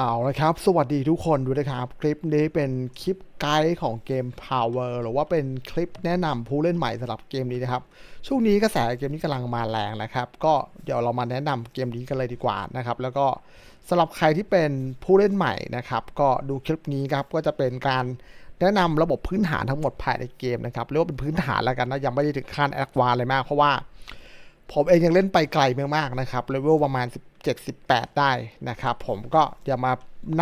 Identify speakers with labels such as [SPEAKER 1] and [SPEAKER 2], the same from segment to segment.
[SPEAKER 1] เอาละครับ สวัสดีทุกคนด้วยนะครับ คลิปนี้เป็นคลิปไกด์ของเกม Power หรือว่าเป็นคลิปแนะนำผู้เล่นใหม่สำหรับเกมนี้นะครับ ช่วงนี้กระแสเกมนี้กำลังมาแรงนะครับ ก็เดี๋ยวเรามาแนะนำเกมนี้กันเลยดีกว่านะครับ แล้วก็สำหรับใครที่เป็นผู้เล่นใหม่นะครับ ก็ดูคลิปนี้ครับ ก็จะเป็นการแนะนำระบบพื้นฐานทั้งหมดภายในเกมนะครับ เรียกว่าเป็นพื้นฐานแล้วกันนะ ยังไม่ได้ถึงขั้นแอดวานเลยมาก เพราะว่า ผมเองยังเล่นไปไกลมากๆนะครับเลเวลประมาณ 17 18 ได้นะครับ ผมก็เดี๋ยวมา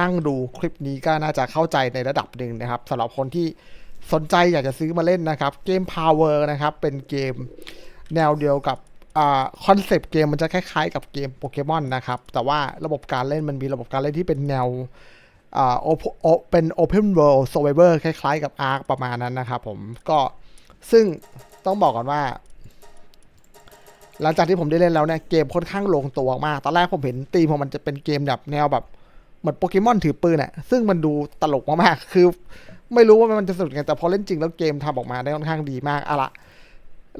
[SPEAKER 1] นั่งดูคลิปนี้ก็น่าจะเข้าใจในระดับหนึ่งนะครับสำหรับคนที่สนใจอยากจะซื้อมาเล่นนะครับ เกม Power นะครับ เป็นเกมแนวเดียวกับคอนเซปต์เกมมันจะคล้ายๆกับเกมโปเกมอนนะครับ แต่ว่าระบบการเล่นมันมีระบบการเล่นที่เป็นแนวโอโอเป็น Open World Survivor คล้ายๆกับ Ark ประมาณนั้นนะครับผมก็ซึ่งต้องบอกก่อนว่า หลังจากที่ผมได้เล่นแล้วเนี่ยเกมค่อนข้างลงตัวมากตอนแรกผมเห็นตีมของมันจะเป็นเกมแบบแนวแบบเหมือนโปเกมอนถือปืนอะซึ่งมันดูตลกมากๆ คือ ไม่รู้ว่ามันจะสนุกไงแต่พอเล่นจริงแล้วเกมทำออกมาได้ค่อนข้างดีมากอะละ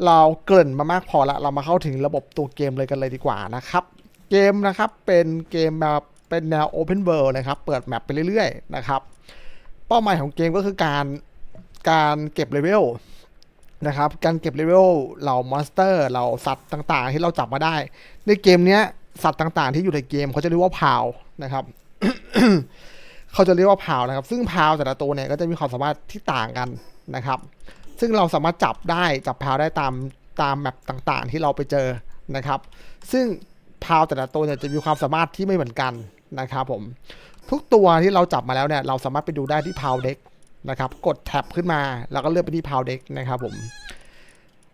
[SPEAKER 1] เราเกริ่นมามากพอละเรามาเข้าถึงระบบตัวเกมเลยกันเลยดีกว่านะครับ เกมนะครับเป็นเกมแบบเป็นแนว Open World นะครับ เปิดแมปไปเรื่อยๆนะครับ เป้าหมายของเกมก็คือการการเก็บเลเวล นะครับ การเก็บเลเวลเหล่ามอนสเตอร์เหล่าสัตว์ต่างๆ ที่เราจับมาได้ ในเกมเนี้ยสัตว์ต่างๆ ที่อยู่ในเกมเขาจะเรียกว่าพาวนะครับเขาจะเรียกว่าพาวนะครับ ซึ่งพาวแต่ละตัวเนี่ยก็จะมีความสามารถที่ต่างกันนะครับ ซึ่งเราสามารถจับได้จับพาวได้ตามตามแมปต่างๆ ที่เราไปเจอนะครับ ซึ่งพาวแต่ละตัวเนี่ยจะมีความสามารถที่ไม่เหมือนกันนะครับผมทุกตัวที่เราจับมาแล้วเนี่ยเราสามารถไปดูได้ที่พาวเด็ก นะครับ กดแท็บขึ้นมาแล้วก็เลือกไปที่พาวเด็กนะครับผม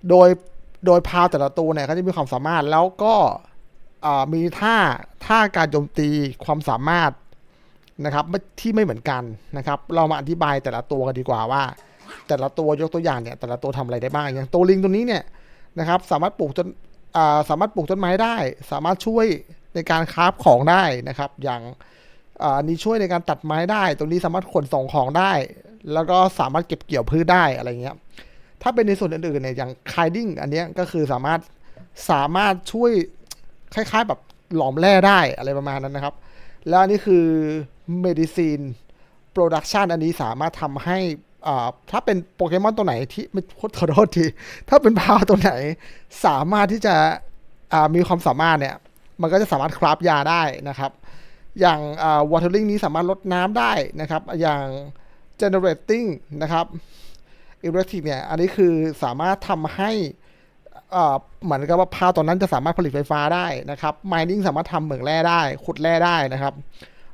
[SPEAKER 1] โดยโดยพาวแต่ละตัวเนี่ยก็จะมีความสามารถแล้วก็มีท่าท่าการโจมตีความสามารถนะครับที่ไม่เหมือนกันนะครับ เรามาอธิบายแต่ละตัวกันดีกว่าว่า แต่ละตัวยกตัวอย่างเนี่ยแต่ละตัวทำอะไรได้บ้างอย่างตัวลิงตัวนี้เนี่ยนะครับ สามารถปลูกต้นสามารถปลูกต้นไม้ได้ สามารถช่วยในการคราฟของได้นะครับ อย่างอันนี้ช่วยในการตัดไม้ได้ ตรงนี้สามารถขนส่งของได้ แล้วก็สามารถเก็บเกี่ยวพืชได้อะไรเงี้ย ถ้าเป็นในส่วนอื่นๆเนี่ยอย่างคายดิ้งอันนี้ก็คือสามารถสามารถช่วยคล้ายๆแบบหลอมแร่ได้อะไรประมาณนั้นนะครับ แล้วอันนี้คือ medicine production อันนี้สามารถทำให้อ่าถ้าเป็นโปเกมอนตัวไหนที่ไม่ขอโทษที ถ้าเป็นพาวตัวไหนสามารถที่จะอ่ามีความสามารถเนี่ย มันก็จะสามารถคราฟยาได้นะครับ อย่างอ่า watering นี้สามารถลดน้ำได้นะครับ อย่าง generating นะครับ electric เนี่ย อันนี้คือสามารถทำให้อ่าเหมือนกับว่าพาวตอนนั้นจะสามารถผลิตไฟฟ้าได้นะครับ mining สามารถทำเหมืองแร่ได้ ขุดแร่ได้นะครับ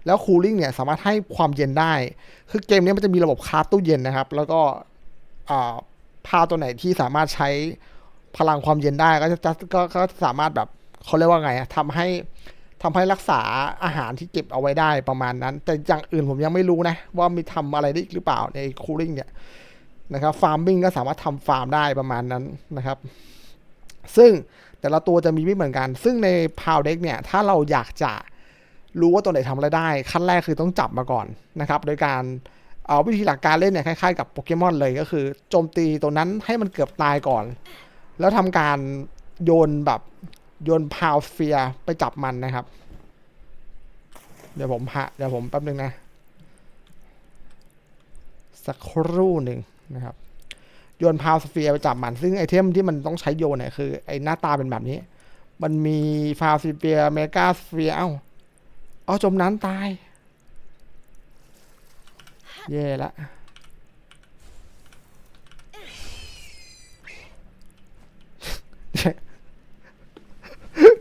[SPEAKER 1] แล้ว cooling เนี่ย สามารถให้ความเย็นได้ คือเกมนี้มันจะมีระบบคาร์ตู้เย็นนะครับ แล้วก็อ่าพาวตัวไหนที่สามารถใช้พลังความเย็นได้ก็จะก็ก็สามารถแบบเขาเรียกว่าไงอะทำให้ ทำให้รักษาอาหารที่เก็บเอาไว้ได้ประมาณนั้น แต่อย่างอื่นผมยังไม่รู้นะ ว่ามีทำอะไรได้อีกหรือเปล่าในคูลิ่งเนี่ยนะครับฟาร์ม i ิ g ก็สามารถทำฟาร์มได้ประมาณนั้นนะครับ ซึ่งแต่ละตัวจะมีไม่เหมือนกัน ซึ่งในพาวเด็กเนี่ย ถ้าเราอยากจะรู้ว่าตัวไหนทำอะไรได้ ขั้นแรกคือต้องจับมาก่อนนะครับ โดยการเอาวิธีหลักการเล่นเนี่ยคล้ายๆกับโปเกมอนเลยก็คือโจมตีตัวนั้นให้มันเกือบตายก่อน แล้วทำการโยนแบบ โยนพาวเฟียไปจับมันนะครับ เดี๋ยวผมหะเดี๋ยวผมแป๊บนึงนะ สักครู่หนึ่งนะครับ โยนพาวสเฟียไปจับมัน ซึ่งไอเทมที่มันต้องใช้โยนเนี่ยคือไอหน้าตาเป็นแบบนี้ มันมีพาวสเฟียเมกาสเฟียเอ้าเอาจมน้ำตาย เย่ละ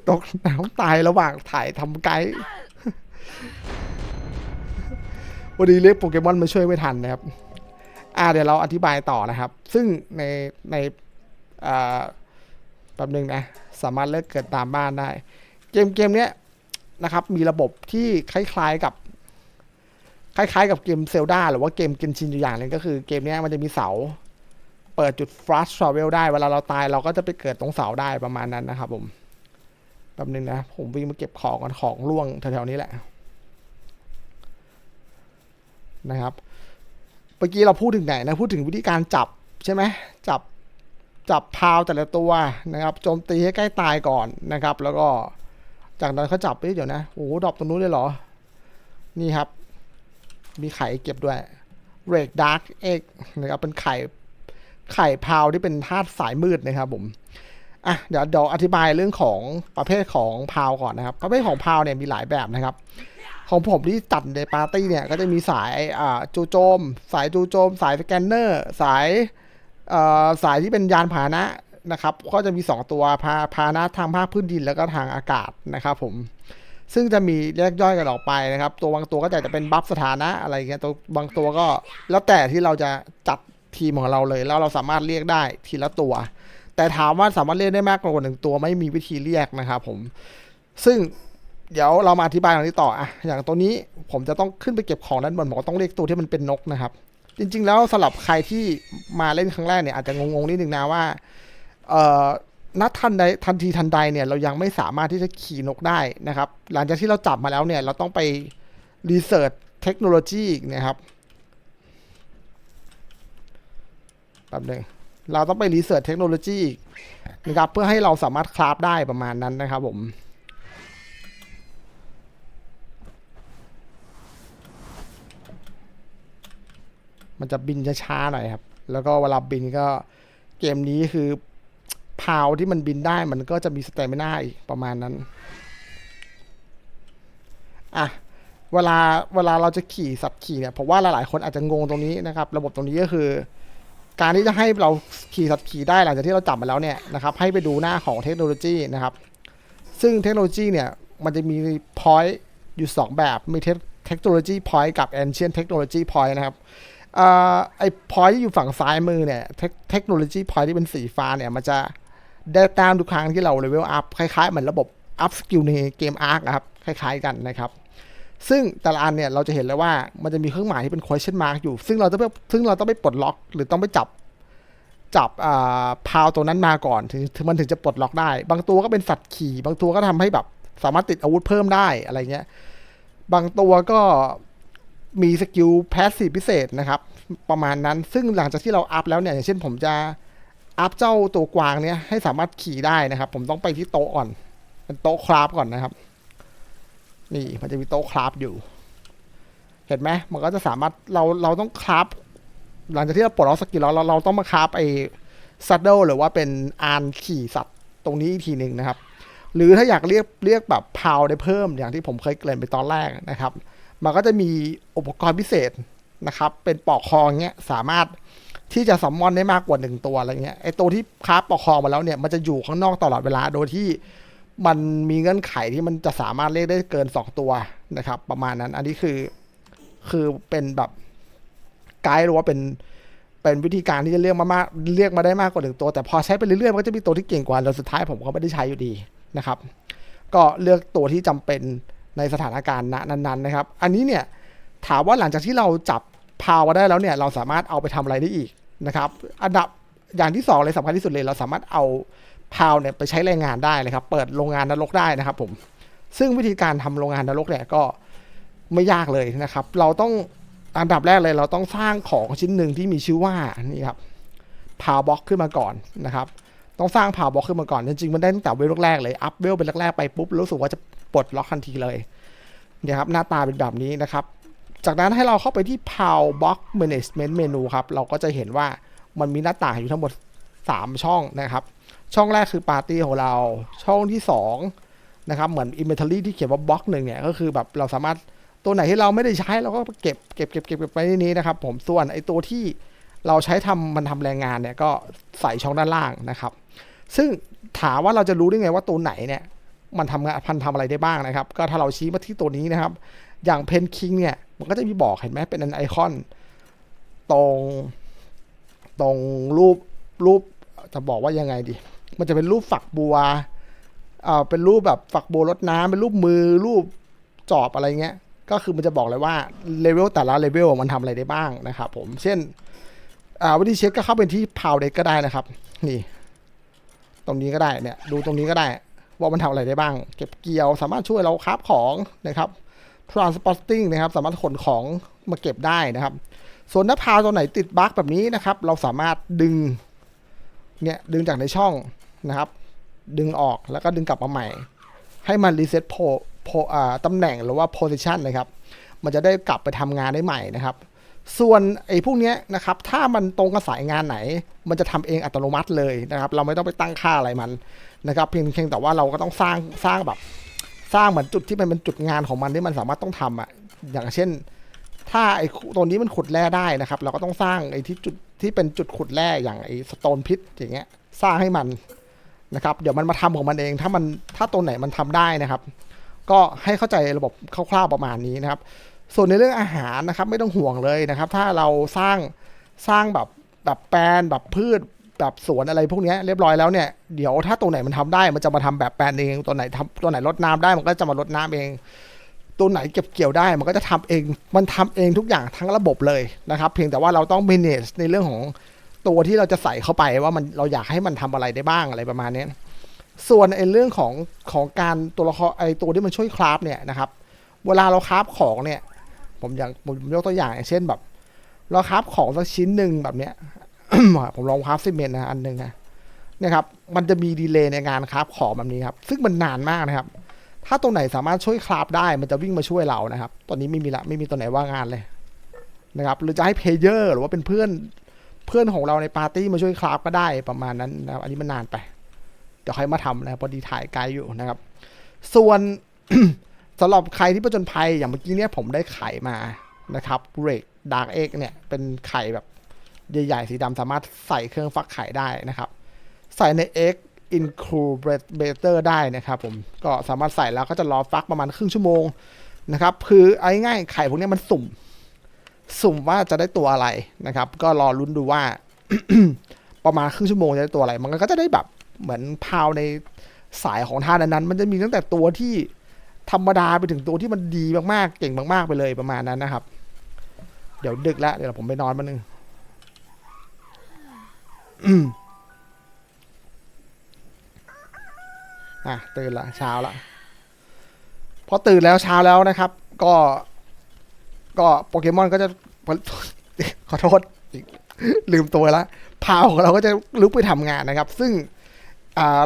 [SPEAKER 1] ตกน้ำตายระหว่างถ่ายทำไกด์วันนี้เรียกโปเกมอนมาช่วยไม่ทันนะครับ อ่าเดี๋ยวเราอธิบายต่อนะครับ ซึ่งในในอ่าแป๊บนึงนะ สามารถเลือกเกิดตามบ้านได้ เกมเกมเนี้ยนะครับ มีระบบที่คล้ายๆกับ คล้ายๆกับเกมเซลดาหรือว่าเกมเกนชินอยู่อย่างนึงก็คือเกมเนี้ยมันจะมีเสา เปิดจุด flash travel ได้ เวลาเราตายเราก็จะไปเกิดตรงเสาได้ประมาณนั้นนะครับผม แป๊บนึงนะ ผมวิ่งมาเก็บของกันของร่วงแถวๆนี้แหละ นะครับเมื่อกี้เราพูดถึงไหนนะ พูดถึงวิธีการจับใช่ไหมจับจับพาวแต่ละตัวนะครับโจมตีให้ใกล้ตายก่อนนะครับ แล้วก็จากนั้นเขาจับไปเดี๋ยวนะโอ้ดรอปตรงนู้นเลยเหรอ นี่ครับ มีไข่เก็บด้วยเรกดาร์กเอกนะครับเป็นไข่ไข่พาวที่เป็นธาตุสายมืดนะครับผม อะเดี๋ยวเดี๋ยวอธิบายเรื่องของประเภทของพาวก่อนนะครับ ประเภทของพาวเนี่ยมีหลายแบบนะครับ ของผมที่จัดในปาร์ตี้เนี่ยก็จะมีสายอ่าจูโจม สายจูโจม สายสแกนเนอร์ สายเอ่อสายที่เป็นยานพาหนะนะครับ ก็จะมี 2 ตัวพาพาหนะทางภาคพื้นดินแล้วก็ทางอากาศนะครับผมซึ่งจะมีแยกย่อยกันออกไปนะครับ ตัวบางตัวก็จะเป็นบัฟสถานะอะไรเงี้ยตัวบางตัวก็แล้วแต่ที่เราจะจัดทีมของเราเลย แล้วเราสามารถเรียกได้ทีละตัว แต่ถามว่าสามารถเรียกได้มากกว่าหนึ่งตัวไม่มีวิธีเรียกนะครับผม ซึ่งเดี๋ยวเรามาอธิบายตรงนี้ต่ออะอย่างตัวนี้ผมจะต้องขึ้นไปเก็บของด้านบนผมต้องเรียกตัวที่มันเป็นนกนะครับ จริง ๆ แล้วสำหรับใครที่มาเล่นครั้งแรกเนี่ยอาจจะงงๆนิดนึงนะว่าเอ่อนัดทันใดทันทีทันใดเนี่ยเรายังไม่สามารถที่จะขี่นกได้นะครับ หลังจากที่เราจับมาแล้วเนี่ยเราต้องไปรีเสิร์ชเทคโนโลยีอีกนะครับแป๊บนึง เราต้องไปรีเสิร์ชเทคโนโลยีอีกนะครับเพื่อให้เราสามารถคราฟได้ประมาณนั้นนะครับผมมันจะบินช้าๆหน่อยครับ แล้วก็เวลาบินก็เกมนี้คือพาวที่มันบินได้มันก็จะมีสเตมิน่าอีกประมาณนั้น อะ เวลาเวลาเราจะขี่สัตว์ขี่เนี่ยผมว่าหลายๆคนอาจจะงงตรงนี้นะครับ ระบบตรงนี้ก็คือ การที่จะให้เราขี่สัตว์ขี่ได้หลังจากที่เราจับมาแล้วเนี่ยนะครับให้ไปดูหน้าของเทคโนโลยีนะครับ ซึ่งเทคโนโลยีเนี่ยมันจะมี point อยู่ 2 แบบมีเทคโนโลยี point กับ ancient technology point นะครับอไอ้พอยที่อยู่ฝั่งซ้ายมือเนี่ยเทคโนโลยีพอยที่เป็นสีฟ้าเนี่ยมันจะได้ตามทุกครั้งที่เราเลเวลอัพคล้ายๆเหมือนระบบอัพสกิลในเกมอาร์คนะครับคล้ายๆกันนะครับ ซึ่งแต่ละอันเนี่ยเราจะเห็นเลยว่ามันจะมีเครื่องหมายที่เป็น question mark อยู่ ซึ่งเราต้องไปซึ่งเราต้องไปปลดล็อก หรือต้องไปจับจับพาวตัวนั้นมาก่อนถึงมันถึงจะปลดล็อกได้ บางตัวก็เป็นสัตว์ขี่ บางตัวก็ทำให้แบบสามารถติดอาวุธเพิ่มได้อะไรเงี้ย บางตัวก็มีสกิลแพสซีฟพิเศษนะครับ ประมาณนั้นซึ่งหลังจากที่เราอัพแล้วเนี่ย อย่างเช่นผมจะอัพเจ้าตัวกวางเนี่ยให้สามารถขี่ได้นะครับ ผมต้องไปที่โต๊ะก่อน เป็นโต๊ะคราฟก่อนนะครับ นี่มันจะมีโต๊ะคราฟอยู่ เห็นไหมมันก็จะสามารถเราเราต้องคราฟหลังจากที่เราปลดล็อกสกิลแล้วเราเราต้องมาคราฟไอ้ซัดเดิลหรือว่าเป็นอานขี่สัตว์ตรงนี้อีกทีหนึ่งนะครับ หรือถ้าอยากเรียกเรียกแบบพาวได้เพิ่มอย่างที่ผมเคยเกริ่นไปตอนแรกนะครับ มันก็จะมีอุปกรณ์พิเศษนะครับ เป็นปอกคอเงี้ยสามารถที่จะสัมมอนได้มากกว่าหนึ่งตัวอะไรเงี้ยไอตัวที่คราฟปอกคอมาแล้วเนี่ยมันจะอยู่ข้างนอกตลอดเวลาโดยที่ มันมีเงื่อนไขที่มันจะสามารถเรียกได้เกิน2ตัวนะครับ ประมาณนั้น อันนี้คือคือเป็นแบบไกด์หรือว่าเป็นเป็นวิธีการที่จะเรียกมามากเรียกมาได้มากกว่าหนึ่งตัว แต่พอใช้ไปเรื่อยๆมันก็จะมีตัวที่เก่งกว่าแล้วสุดท้ายผมก็ไม่ได้ใช้อยู่ดีนะครับ ก็เลือกตัวที่จำเป็นในสถานการณ์นั้นๆนะครับ อันนี้เนี่ยถามว่าหลังจากที่เราจับพาวได้แล้วเนี่ยเราสามารถเอาไปทำอะไรได้อีกนะครับ อันดับอย่างที่สองเลยสำคัญที่สุดเลยเราสามารถเอา พาวเนี่ยไปใช้แรงงานได้เลยครับ เปิดโรงงานนรกได้นะครับ ผม ซึ่งวิธีการทำโรงงานนรกเนี่ยก็ไม่ยากเลยนะครับ เราต้องอันดับแรกเลย เราต้องสร้างของชิ้นหนึ่งที่มีชื่อว่านี่ครับพาวบ็อกขึ้นมาก่อนนะครับต้องสร้างพาวบ็อกขึ้นมาก่อน จริงๆ มันได้ตั้งแต่เวลแรกเลย อัพเวลเป็นแรกๆไปปุ๊บ รู้สึกว่าจะปลดล็อกทันทีเลยเนี่ยครับหน้าตาเป็นแบบนี้นะครับ จากนั้นให้เราเข้าไปที่ Pow Box Management Menu ครับ เราก็จะเห็นว่ามันมีหน้าต่างอยู่ทั้งหมด 3 ช่องนะครับ ช่องแรกคือปาร์ตี้ของเรา ช่องที่2นะครับเหมือน Inventory ที่เขียนว่าบล็อกหนึ่งเนี่ยก็คือแบบเราสามารถตัวไหนที่เราไม่ได้ใช้เราก็เก็บเก็บเก็บเก็บไปในนี้นะครับ ผมส่วนไอตัวที่เราใช้ทำมันทำแรงงานเนี่ยก็ใส่ช่องด้านล่างนะครับ ซึ่งถามว่าเราจะรู้ได้ไงว่าตัวไหนเนี่ยมันทำงานพันทำอะไรได้บ้างนะครับ ก็ถ้าเราชี้มาที่ตัวนี้นะครับ อย่างเพนคิงเนี่ยมันก็จะมีบอกเห็นไหมเป็นไอคอน ตรงตรงรูปรูปจะบอกว่ายังไงดี มันจะเป็นรูปฝักบัวอ่าเป็นรูปแบบฝักบัวรดน้ำเป็นรูปมือรูปจอบอะไรเงี้ย ก็คือมันจะบอกเลยว่าเลเวลแต่ละเลเวลมันทำอะไรได้บ้างนะครับผม เช่นอ่าวิธีเช็คก็เข้าเป็นที่พาวเด็กก็ได้นะครับ นี่ ตรงนี้ก็ได้เนี่ย ดูตรงนี้ก็ได้ ว่ามันทำอะไรได้บ้าง เก็บเกี่ยวสามารถช่วยเราคราฟของนะครับ transporting นะครับ สามารถขนของมาเก็บได้นะครับ ส่วนถ้าพาวตัวไหนติดบั๊กแบบนี้นะครับ เราสามารถดึงเนี่ยดึงจากในช่อง นะครับ ดึงออกแล้วก็ดึงกลับมาใหม่ ให้มันรีเซ็ตโพโพอ่าตำแหน่งหรือว่า position นะครับ มันจะได้กลับไปทำงานได้ใหม่นะครับ ส่วนไอ้พวกเนี้ยนะครับ ถ้ามันตรงกับสายงานไหน มันจะทำเองอัตโนมัติเลยนะครับ เราไม่ต้องไปตั้งค่าอะไรมันนะครับเพียงเพียงแต่ว่าเราก็ต้องสร้างสร้างแบบสร้างเหมือนจุดที่มันเป็นจุดงานของมันที่มันสามารถต้องทำอะอย่างเช่น ถ้าไอ้ตัวนี้มันขุดแร่ได้นะครับ เราก็ต้องสร้างไอ้ที่จุดที่เป็นจุดขุดแร่อย่างไอ้สโตนพิทอย่างเงี้ย สร้างให้มัน นะครับ เดี๋ยวมันมาทำของมันเอง ถ้ามันถ้าตัวไหนมันทำได้นะครับ ก็ให้เข้าใจระบบคร่าวๆประมาณนี้นะครับ ส่วนในเรื่องอาหารนะครับ ไม่ต้องห่วงเลยนะครับ ถ้าเราสร้างสร้างแบบแบบแปลนแบบพืชแบบสวนอะไรพวกนี้เรียบร้อยแล้วเนี่ยเดี๋ยวถ้าตัวไหนมันทำได้มันจะมาทำแบบแปลนเองตัวไหนทำตัวไหนลดน้ำได้มันก็จะมาลดน้ำเอง ตัวไหนเก็บเกี่ยวได้มันก็จะทำเองมันทำเองทุกอย่างทั้งระบบเลยนะครับ เพียงแต่ว่าเราต้อง manage ในเรื่องของ ตัวที่เราจะใส่เข้าไปว่ามันเราอยากให้มันทำอะไรได้บ้างอะไรประมาณนี้ส่วนไอ้เรื่องของของการตัวละครไอ้ตัวที่มันช่วยคราฟเนี่ยนะครับ เวลาเราคราฟของเนี่ย ผมอย่างผมยกตัวอย่างอย่างเช่นแบบ เราคราฟของสักชิ้นหนึ่งแบบเนี้ยผมลองคราฟซีเมนต์นะอันหนึ่งนะเนี่ยครับ มันจะมีดีเลย์ในการคราฟของแบบนี้ครับ ซึ่งมันนานมากนะครับ ถ้าตัวไหนสามารถช่วยคราฟได้มันจะวิ่งมาช่วยเรานะครับ ตอนนี้ไม่มีละไม่มีตัวไหนว่างงานเลยนะครับ หรือจะให้เพลเยอร์หรือว่าเป็นเพื่อน เพื่อนของเราในปาร์ตี้มาช่วยคราฟก็ได้ประมาณนั้นนะครับ อันนี้มันนานไป เดี๋ยวใครมาทำนะพอดีถ่ายไกลอยู่นะครับ ส่วนสำหรับใครที่ประจนภัยอย่างเมื่อกี้เนี่ยผมได้ไข่มานะครับเรกดาร์กเอ็กเนี่ยเป็นไข่แบบใหญ่ๆสีดำสามารถใส่เครื่องฟักไข่ได้นะครับ ใส่ใน Egg Incubator ได้นะครับผมก็สามารถใส่แล้วก็จะรอฟักประมาณครึ่งชั่วโมงนะครับ คือเอาง่ายๆไข่พวกนี้มันสุ่ม สุ่มว่าจะได้ตัวอะไรนะครับ ก็รอลุ้นดูว่า ประมาณครึ่งชั่วโมงจะได้ตัวอะไร มันก็จะได้แบบเหมือนพาวในสายของท่านั้นๆมันจะมีตั้งแต่ตัวที่ธรรมดาไปถึงตัวที่มันดีมากๆ เก่งมากๆไปเลยประมาณนั้นนะครับ เดี๋ยวดึกแล้วเดี๋ยวผมไปนอนมานึงอะตื่นละเช้าละพอตื่นแล้วเช้าแล้วนะครับ ก็ ก็โปเกมอนก็จะขอโทษลืมตัวแล้วพาวของเราก็จะลุกไปทำงานนะครับ ซึ่ง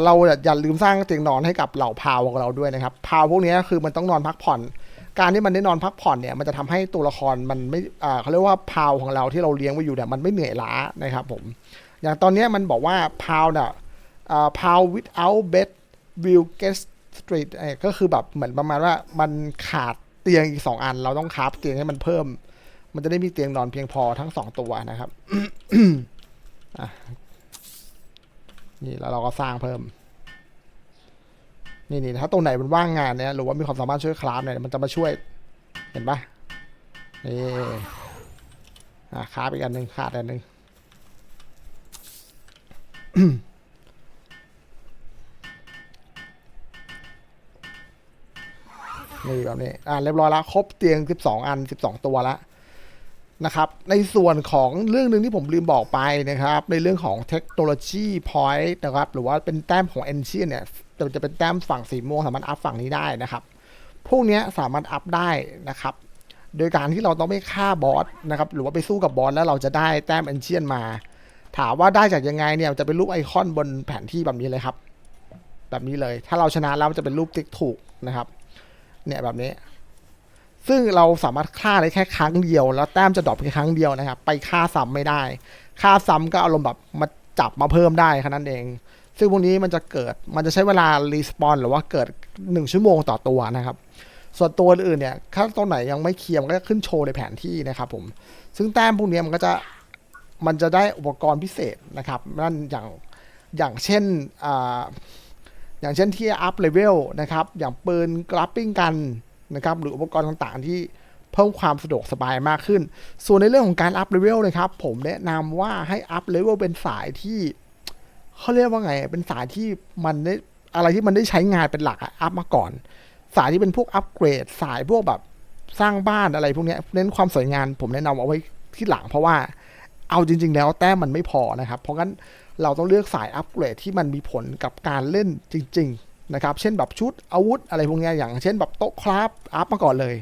[SPEAKER 1] เราอย่าลืมสร้างเตียงนอนให้กับเหล่าพาวของเราด้วยนะครับ พาวพวกนี้คือมันต้องนอนพักผ่อน การที่มันได้นอนพักผ่อนเนี่ยมันจะทำให้ตัวละครมันไม่เขาเรียกว่าพาวของเราที่เราเลี้ยงไว้อยู่เนี่ยมันไม่เหนื่อยล้านะครับผม อย่างตอนนี้มันบอกว่าพาวเนี่ยพาว without bed will get street เอ่อก็คือแบบเหมือนประมาณว่ามันขาด เตียงอีกสองอัน เราต้องคาฟเตียงให้มันเพิ่ม มันจะได้มีเตียงนอนเพียงพอทั้งสองตัวนะครับนี่แล้วเราก็สร้างเพิ่ม นี่นี่ถ้าตรงไหนมันว่างงานเนี่ยหรือว่ามีความสามารถช่วยคราฟเนี่ยมันจะมาช่วย เห็นปะนี่อะคราฟอีกอันหนึ่งขาดอันหนึ่ง นี่แบบนี้อ่าเรียบร้อยแล้วครบเตียง 12 อัน 12 ตัวแล้วนะครับ ในส่วนของเรื่องหนึ่งที่ผมลืมบอกไปนะครับ ในเรื่องของเทคโนโลยีพอยต์นะครับ หรือว่าเป็นแต้มของ e n c i e n เนี่ยจะจะเป็นแต้มฝั่งสีม่วงสามารถอัพฝั่งนี้ได้นะครับ พวกเนี้ยสามารถอัพได้นะครับ โดยการที่เราต้องไม่ฆ่าบอสนะครับ หรือว่าไปสู้กับบอสแล้วเราจะได้แต้ม e n c i e n มา ถามว่าได้จากยังไงเนี่ยจะเป็นรูปไอคอนบนแผนที่แบบนี้เลยครับ แบบนี้เลย ถ้าเราชนะแล้วจะเป็นรูปติ๊กถูกนะครับ เนี่ยแบบนี้ ซึ่งเราสามารถฆ่าได้แค่ครั้งเดียว แล้วแต้มจะดรอปแค่ครั้งเดียวนะครับ ไปฆ่าซ้ำไม่ได้ฆ่าซ้ำก็อารมณ์แบบมาจับมาเพิ่มได้แค่นั้นเอง ซึ่งพวกนี้มันจะเกิดมันจะใช้เวลารีสปอนหรือว่าเกิดหนึ่งชั่วโมงต่อตัวนะครับ ส่วนตัวอื่นเนี่ยถ้าตัวไหนยังไม่เคลียร์มันก็จะขึ้นโชว์ในแผนที่นะครับผมซึ่งแต้มพวกนี้มันก็จะมันจะได้อุปกรณ์พิเศษนะครับนั่นอย่างอย่างเช่น อย่างเช่นที่อัพเลเวลนะครับ อย่างปืนกราปปิ้งกันนะครับ หรืออุปกรณ์ต่างๆที่เพิ่มความสะดวกสบายมากขึ้น ส่วนในเรื่องของการอัพเลเวลนะครับ ผมแนะนำว่าให้อัพเลเวลเป็นสายที่เขาเรียกว่าไง เป็นสายที่มันได้อะไรที่มันได้ใช้งานเป็นหลักอัพมาก่อน สายที่เป็นพวกอัปเกรด สายพวกแบบสร้างบ้านอะไรพวกนี้เน้นความสวยงามผมแนะนำเอาไว้ที่หลังเพราะว่าเอาจริง ๆ แล้วแต้มมันไม่พอนะครับ เพราะงั้น เราต้องเลือกสายอัปเกรดที่มันมีผลกับการเล่นจริง ๆ นะครับ เช่นแบบชุดอาวุธอะไรพวกนี้อย่างเช่นแบบโต๊ะคราฟอัพมาก่อนเลย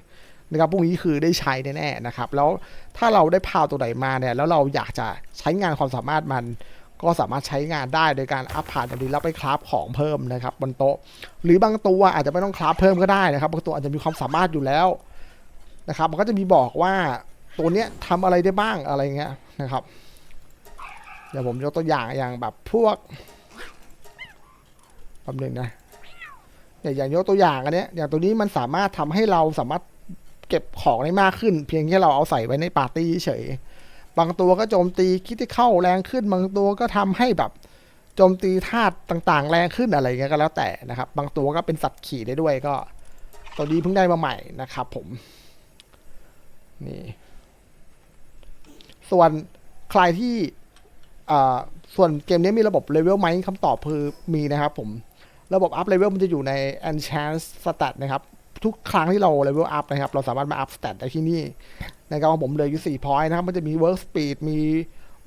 [SPEAKER 1] นะครับพวกนี้คือได้ใช้แน่ๆนะครับ แล้วถ้าเราได้พาวตัวไหนมาเนี่ย แล้วเราอยากจะใช้งานความสามารถมัน ก็สามารถใช้งานได้โดยการอัพผ่านดีแล้วไปคราฟของเพิ่มนะครับบนโต๊ะ หรือบางตัวอาจจะไม่ต้องคราฟเพิ่มก็ได้นะครับบางตัวอาจจะมีความสามารถอยู่แล้วนะครับ มันก็จะมีบอกว่าตัวเนี้ยทำอะไรได้บ้างอะไรเงี้ยนะครับ เดี๋ยวผมยกตัวอย่างอย่างแบบพวกแป๊บหนึงนะอย่างอย่างยกตัวอย่างอันเนี้ยอย่างตัวนี้มันสามารถทำให้เราสามารถเก็บของได้มากขึ้น เพียงแค่เราเอาใส่ไว้ในปาร์ตี้เฉยบางตัวก็โจมตีคิดที่เข้าแรงขึ้น บางตัวก็ทำให้แบบโจมตีธาตุต่างๆ แรงขึ้นอะไรเงี้ยก็แล้วแต่นะครับ บางตัวก็เป็นสัตว์ขี่ได้ด้วยก็ ตัวนี้เพิ่งได้มาใหม่นะครับผมนี่ส่วนใครที่ ส่วนเกมนี้มีระบบเลเวลไหมคำตอบคือมีนะครับผม ระบบอัพเลเวลมันจะอยู่ใน Enchant Stat นะครับ ทุกครั้งที่เราเลเวลอัพนะครับ เราสามารถมาอัพสเตตได้ที่นี่นะครับของผมเลยอยู่4 point นะครับ มันจะมี Work Speed มี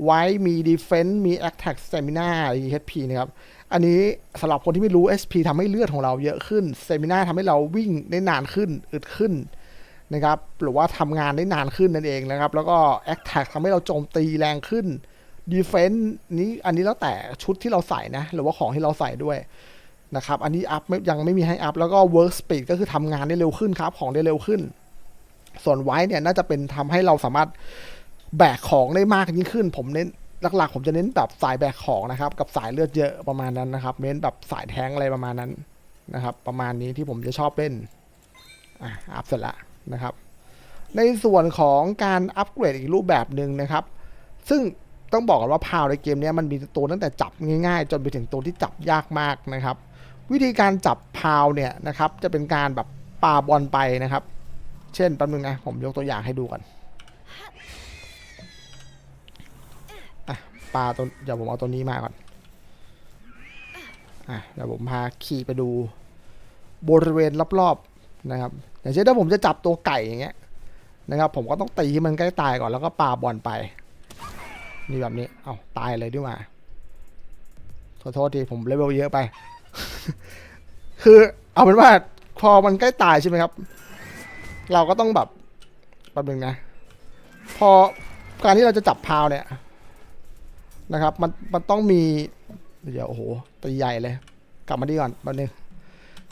[SPEAKER 1] White มี Defense มี Attack Stamina มี HP นะครับ อันนี้สำหรับคนที่ไม่รู้ HP ทำให้เลือดของเราเยอะขึ้น Stamina ทำให้เราวิ่งได้นานขึ้น อึดขึ้นนะครับ หรือว่าทำงานได้นานขึ้นนั่นเองนะครับ แล้วก็ Attack ทำให้เราโจมตีแรงขึ้น Defense นี้อันนี้แล้วแต่ชุดที่เราใส่นะ หรือว่าของที่เราใส่ด้วยนะครับ อันนี้อัพยังไม่มีให้อัพ แล้วก็ work speed ก็คือทำงานได้เร็วขึ้นครับ ของได้เร็วขึ้น ส่วนไว้เนี่ยน่าจะเป็นทำให้เราสามารถแบกของได้มากยิ่งขึ้น ผมเน้นหลักๆ ผมจะเน้นแบบสายแบกของนะครับ กับสายเลือดเยอะประมาณนั้นนะครับเน้นแบบสายแทงอะไรประมาณนั้นนะครับ ประมาณนี้ที่ผมจะชอบเล่นอะอัพเสร็จละนะครับ ในส่วนของการอัปเกรดอีกรูปแบบหนึ่งนะครับ ซึ่ง ต้องบอกกันว่าพาวในเกมนี้มันมีตัวตั้งแต่จับง่ายๆ จนไปถึงตัวที่จับยากมากนะครับ วิธีการจับพาวเนี่ยนะครับ จะเป็นการแบบปาบอลไปนะครับ เช่นแป๊บนึงนะผมยกตัวอย่างให้ดูก่อนอะปาตัวเดี๋ยวผมเอาตัวนี้มาก่อนอะเดี๋ยวผมพาขี่ไปดูบริเวณรอบๆนะครับ อย่างเช่นถ้าผมจะจับตัวไก่อย่างเงี้ยนะครับ ผมก็ต้องตีมันใกล้ตายก่อนแล้วก็ปาบอลไป นี่แบบนี้ เอาตายเลยดีกว่าขอโทษทีผมเลเวลเยอะไป คือเอาเป็นว่าพอมันใกล้ตายใช่ไหมครับ เราก็ต้องแบบแป๊บนึงนะ พอการที่เราจะจับพาวเนี่ยนะครับ มันมันต้องมี เดี๋ยวโอ้โหตีใหญ่เลย กลับมาดีก่อนแป๊บนึง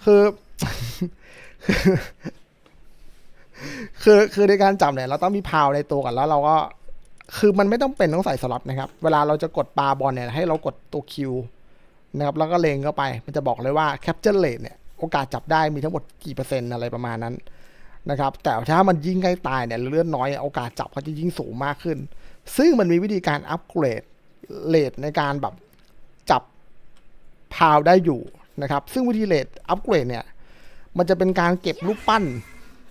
[SPEAKER 1] คือคือคือในการจับเนี่ยเราต้องมีพาวในตัวก่อนแล้วเราก็ คือมันไม่ต้องเป็นต้องใส่สล็อตนะครับ เวลาเราจะกดปาบอลเนี่ยให้เรากดตัวคิวนะครับแล้วก็เลงเข้าไป มันจะบอกเลยว่า capture rate เนี่ยโอกาสจับได้มีทั้งหมดกี่เปอร์เซ็นต์อะไรประมาณนั้นนะครับ แต่ถ้ามันยิ่งใกล้ตายเนี่ยเลือดน้อยโอกาสจับก็จะยิ่งสูงมากขึ้น ซึ่งมันมีวิธีการอัปเกรดเลทในการแบบจับพาวได้อยู่นะครับ ซึ่งวิธีเลทอัปเกรดเนี่ยมันจะเป็นการเก็บรูปปั้น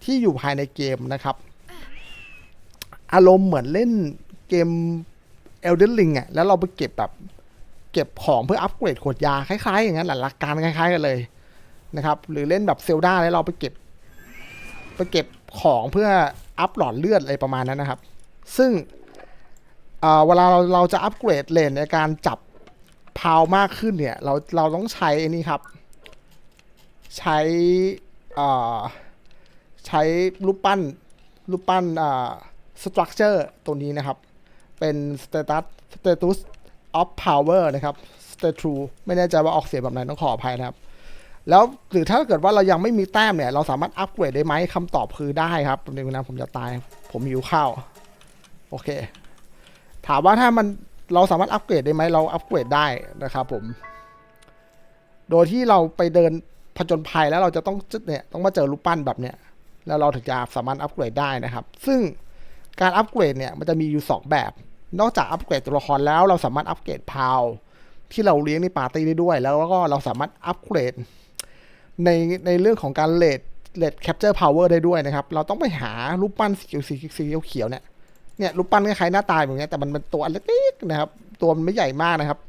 [SPEAKER 1] ที่อยู่ภายในเกมนะครับ อารมณ์เหมือนเล่น เกม Elden Ring อะแล้วเราไปเก็บแบบเก็บของเพื่ออัปเกรดขวดยาคล้ายๆ อย่างนั้นหลักการคล้ายๆกันเลยนะครับ หรือเล่นแบบเซลดาแล้วเราไปเก็บ ไปเก็บของเพื่ออัพหลอดเลือดอะไรประมาณนั้นนะครับ ซึ่งเวลาเราเราจะอัปเกรดเลนในการจับพาวมากขึ้นเนี่ย เราเราต้องใช้อนี่ครับ ใช้ใช้รูปปั้นรูปปั้นอ่า structure ตัวนี้นะครับ เป็น status status of power นะครับ statue ไม่แน่ใจว่าออกเสียงแบบไหนต้องขออภัยนะครับ แล้วหรือถ้าเกิดว่าเรายังไม่มีแต้มเนี่ย เราสามารถอัปเกรดได้ไหมคำตอบคือได้ครับเดี๋ยวนะผมจะตาย ผมหิวข้าว โอเค ถามว่าถ้ามันเราสามารถอัปเกรดได้ไหมเราอัปเกรดได้นะครับผม โดยที่เราไปเดินผจญภัยแล้วเราจะต้องเนี่ยต้องมาเจอรูปปั้นแบบเนี้ยแล้วเราถึงจะสามารถอัปเกรดได้นะครับ ซึ่งการอัปเกรดเนี่ยมันจะมีอยู่ 2 แบบ นอกจากอัปเกรดตัวละครแล้วเราสามารถอัปเกรดพาวที่เราเลี้ยงในปาร์ตี้ได้ด้วย แล้วก็เราสามารถอัปเกรดในในเรื่องของการเลดเลดแคปเจอร์พาวเวอร์ได้ด้วยนะครับ เราต้องไปหารูปปั้นสีเขียวสีสีเขียวเนี่ยเนี่ยรูปปั้นคล้ายๆหน้าตายแบบนี้แต่มันเป็นตัวอันเล็กๆนะครับ ตัวมันไม่ใหญ่มากนะครับ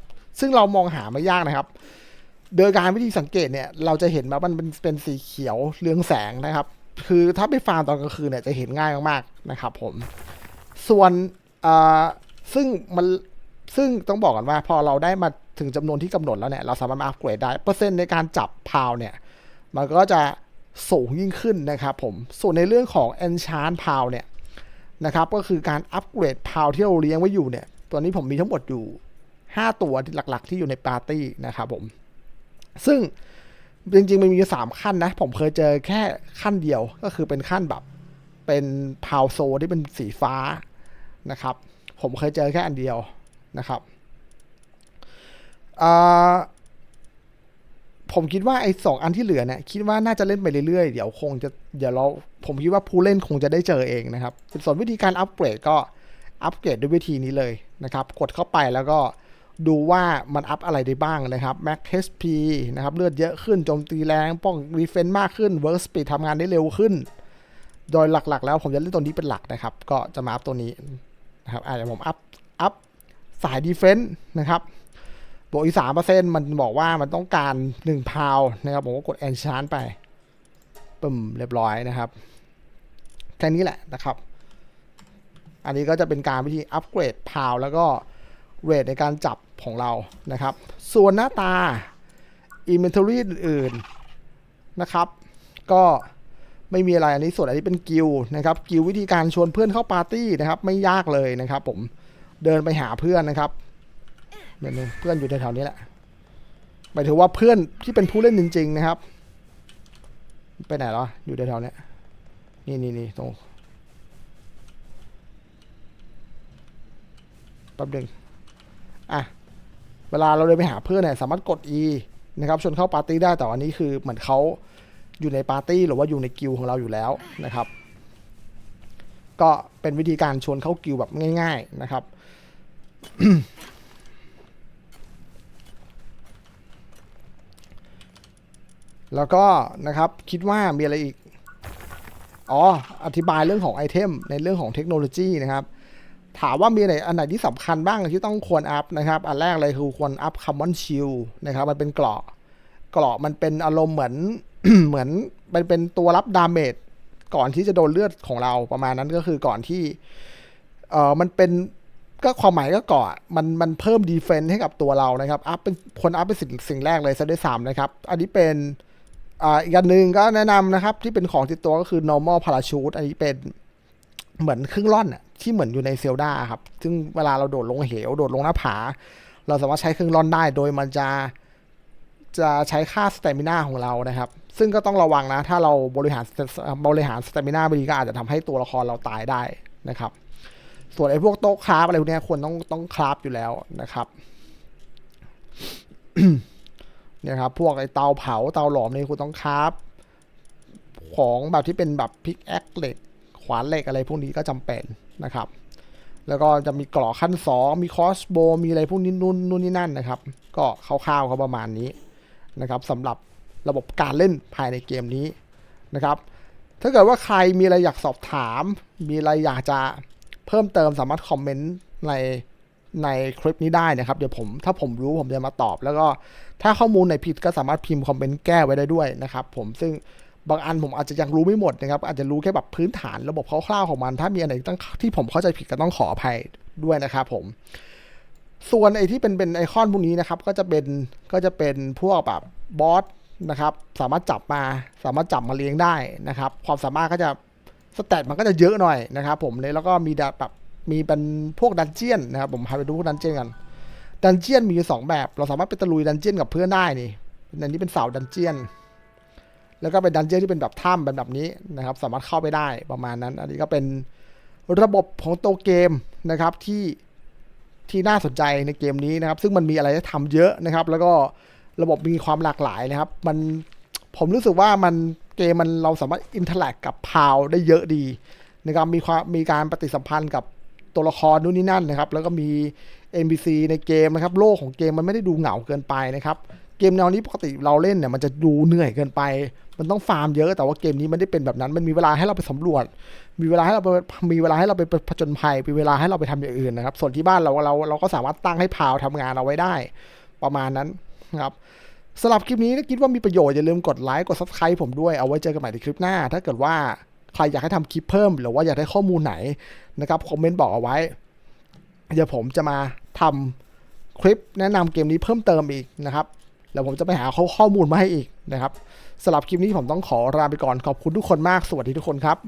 [SPEAKER 1] ซึ่งเรามองหาไม่ยากนะครับ โดยการวิธีสังเกตเนี่ย เราจะเห็นว่ามันเป็นเป็นสีเขียวเรืองแสงนะครับ คือถ้าไปฟาร์มตอนกลางคืนเนี่ยจะเห็นง่ายมากๆนะครับ ผม ส่วนอ ซึ่งมันซึ่งต้องบอกกันว่าพอเราได้มาถึงจำนวนที่กำหนดแล้วเนี่ย เราสามารถมาอัปเกรดได้ เปอร์เซ็นต์ในการจับพาวเนี่ย มันก็จะสูงยิ่งขึ้นนะครับผม ส่วนในเรื่องของ Enchant พาวเนี่ยนะครับ ก็คือการอัปเกรดพาวที่เราเลี้ยงไว้อยู่เนี่ย ตัวนี้ผมมีทั้งหมดอยู่ 5 ตัวที่หลักๆ ที่อยู่ในปาร์ตี้นะครับผม ซึ่งจริงๆ มันมีสามขั้นนะ ผมเคยเจอแค่ขั้นเดียวก็คือเป็นขั้นแบบเป็นพาวโซที่เป็นสีฟ้านะครับ ผมเคยเจอแค่อันเดียวนะครับผมคิดว่าไอ้สองอันที่เหลือเนี่ยคิดว่าน่าจะเล่นไปเรื่อยๆ เดี๋ยวคงจะเดี๋ยวเราผมคิดว่าผู้เล่นคงจะได้เจอเองนะครับส่วนวิธีการอัปเกรดก็อัปเกรดด้วยวิธีนี้เลยนะครับ กดเข้าไปแล้วก็ดูว่ามันอัพอะไรได้บ้างนะครับ Max HP นะครับ เลือดเยอะขึ้น โจมตีแรง ป้องรีเฟนมากขึ้น Work Speed ทำงานได้เร็วขึ้น โดยหลักๆ แล้วผมจะเล่นตัวนี้เป็นหลักนะครับ ก็จะมาอัพตัวนี้ นะครับอาจจะผมอัพอัพสายดีเฟนส์นะครับบวกอีสามเปอร์เซ็นต์มันบอกว่ามันต้องการหนึ่งพาวนะครับผมก็กดแอนชานไปปึ่มเรียบร้อยนะครับแค่นี้แหละนะครับ อันนี้ก็จะเป็นการวิธีอัปเกรดพาวแล้วก็เรทในการจับของเรานะครับ ส่วนหน้าตา Inventory อื่นๆนะครับ ก็ ไม่มีอะไรอันนี้ส่วนอันนี้เป็นกิลนะครับกิลวิธีการชวนเพื่อนเข้าปาร์ตี้นะครับ ไม่ยากเลยนะครับผมเดินไปหาเพื่อนนะครับเมนึงเพื่อนอยู่แถวๆนี้แหละหมายถึงว่าเพื่อนที่เป็นผู้เล่นจริง ๆ นะครับ ไปไหนแล้วอยู่แถวๆนี้นี่นี่นี่ตรงแป๊บหนึ่งอะเวลาเราเดินไปหาเพื่อนเนี่ยสามารถกด E นะครับชวนเข้าปาร์ตี้ได้แต่อันนี้คือเหมือนเขา อยู่ในปาร์ตี้หรือว่าอยู่ในกิลของเราอยู่แล้วนะครับ ก็เป็นวิธีการชวนเข้ากิลแบบง่าย ๆนะครับแล้วก็นะครับคิดว่ามีอะไรอีก อ๋อ อธิบายเรื่องของไอเทมในเรื่องของเทคโนโลยีนะครับ ถามว่ามีอะไรอันไหนที่สำคัญบ้างที่ต้องควรอัพนะครับ อันแรกเลยคือควรอัพคัมมอนชิลนะครับ มันเป็นเกราะ เกราะมันเป็นอารมณ์เหมือน เหมือนมันเป็นตัวรับดาเมจก่อนที่จะโดนเลือดของเราประมาณนั้นก็คือก่อนที่ เออมันเป็นก็ความหมายก็เกราะมันมันเพิ่มดีเฟนต์ให้กับตัวเรานะครับอัพเป็นคนอัพเป็นสิ่งสิ่งแรกเลยซะด้วยซ้ำนะครับ อันนี้เป็นอ่าอีกอันหนึ่งก็แนะนำนะครับ ที่เป็นของติดตัวก็คือ normal parachute อันนี้เป็นเหมือนครึ่งล่อนอะที่เหมือนอยู่ในเซลดาครับ ซึ่งเวลาเราโดดลงเหว โดดลงหน้าผา เราสามารถใช้ครื่งล่อนได้โดยมันจะจะใช้ค่าสเตมินาของเรานะครับ ซึ่งก็ต้องระวังนะ ถ้าเราบริหารบริหารสเตมินาไม่ดีก็อาจจะทำให้ตัวละครเราตายได้นะครับ ส่วนไอ้พวกโต๊ะคราฟอะไรพวกนี้ควรต้องต้องคราฟอยู่แล้วนะครับเนี่ยครับ พวกไอ้เตาเผาเตาหลอมนี่คุณต้องคราฟของแบบที่เป็นแบบพิกแอคเหล็ก ขวานเหล็กอะไรพวกนี้ก็จำเป็นนะครับ แล้วก็จะมีกรอขั้นสองมีคอสโบมีอะไรพวกนี้นู่นนู่นนี่นั่นนะครับ ก็คร่าวๆเขาประมาณนี้นะครับสำหรับ ระบบการเล่นภายในเกมนี้นะครับ ถ้าเกิดว่าใครมีอะไรอยากสอบถาม มีอะไรอยากจะเพิ่มเติมสามารถคอมเมนต์ในในคลิปนี้ได้นะครับ เดี๋ยวผมถ้าผมรู้ผมจะมาตอบ แล้วก็ถ้าข้อมูลไหนผิดก็สามารถพิมพ์คอมเมนต์แก้ไว้ได้ด้วยนะครับ ผมซึ่งบางอันผมอาจจะยังรู้ไม่หมดนะครับ อาจจะรู้แค่แบบพื้นฐานระบบคร่าวๆของมัน ถ้ามีอันไหนตั้งที่ผมเข้าใจผิดก็ต้องขออภัยด้วยนะครับผม ส่วนไอ้ที่เป็นเป็นไอคอนพวกนี้นะครับ ก็จะเป็นก็จะเป็นพวกแบบบอส นะครับ สามารถจับมา สามารถจับมาเลี้ยงได้นะครับ ความสามารถก็จะสเตตมันก็จะเยอะหน่อยนะครับ ผมเลยแล้วก็มีแบบมีเป็นพวกดันเจียนนะครับ ผมพาไปดูพวกดันเจียนกัน ดันเจียนมีอยู่สองแบบ เราสามารถไปตะลุยดันเจียนกับเพื่อนได้นี่อันนี้เป็นเสาดันเจียน แล้วก็เป็นดันเจียนที่เป็นแบบถ้ำเป็นแบบนี้นะครับ สามารถเข้าไปได้ประมาณนั้น อันนี้ก็เป็นระบบของตัวเกมนะครับที่ที่น่าสนใจในเกมนี้นะครับ ซึ่งมันมีอะไรให้ทำเยอะนะครับ แล้วก็ ระบบมีความหลากหลายนะครับ มันผมรู้สึกว่ามันเกมมันเราสามารถอินเทอร์แลกกับพาวได้เยอะดีนะครับมีความมีการปฏิสัมพันธ์กับตัวละครนู่นนี่นั่นนะครับ แล้วก็มี NPC ในเกมนะครับ โลกของเกมมันไม่ได้ดูเหงาเกินไปนะครับ เกมแนวนี้ปกติเราเล่นเนี่ยมันจะดูเหนื่อยเกินไป มันต้องฟาร์มเยอะแต่ว่าเกมนี้มันไม่ได้เป็นแบบนั้น มันมีเวลาให้เราไปสำรวจ มีเวลาให้เราไปมีเวลาให้เราไปผจญภัยมีเวลาให้เราไปทำอย่างอื่นนะครับ ส่วนที่บ้านเราเราเราก็สามารถตั้งให้พาวทำงานเอาไว้ได้ ประมาณนั้น ครับสำหรับคลิปนี้ถ้าคิดว่ามีประโยชน์อย่าลืมกดไลค์กด subscribe ผมด้วยเอาไว้เจอกันใหม่ในคลิปหน้า ถ้าเกิดว่าใครอยากให้ทำคลิปเพิ่ม หรือว่าอยากได้ข้อมูลไหนนะครับคอมเมนต์บอกเอาไว้ เดี๋ยวผมจะมาทำคลิปแนะนำเกมนี้เพิ่มเติมอีกนะครับแล้วผมจะไปหาข้อข้อมูลมาให้อีกนะครับสำหรับคลิปนี้ผมต้องขอลาไปก่อนขอบคุณทุกคนมากสวัสดีทุกคนครับ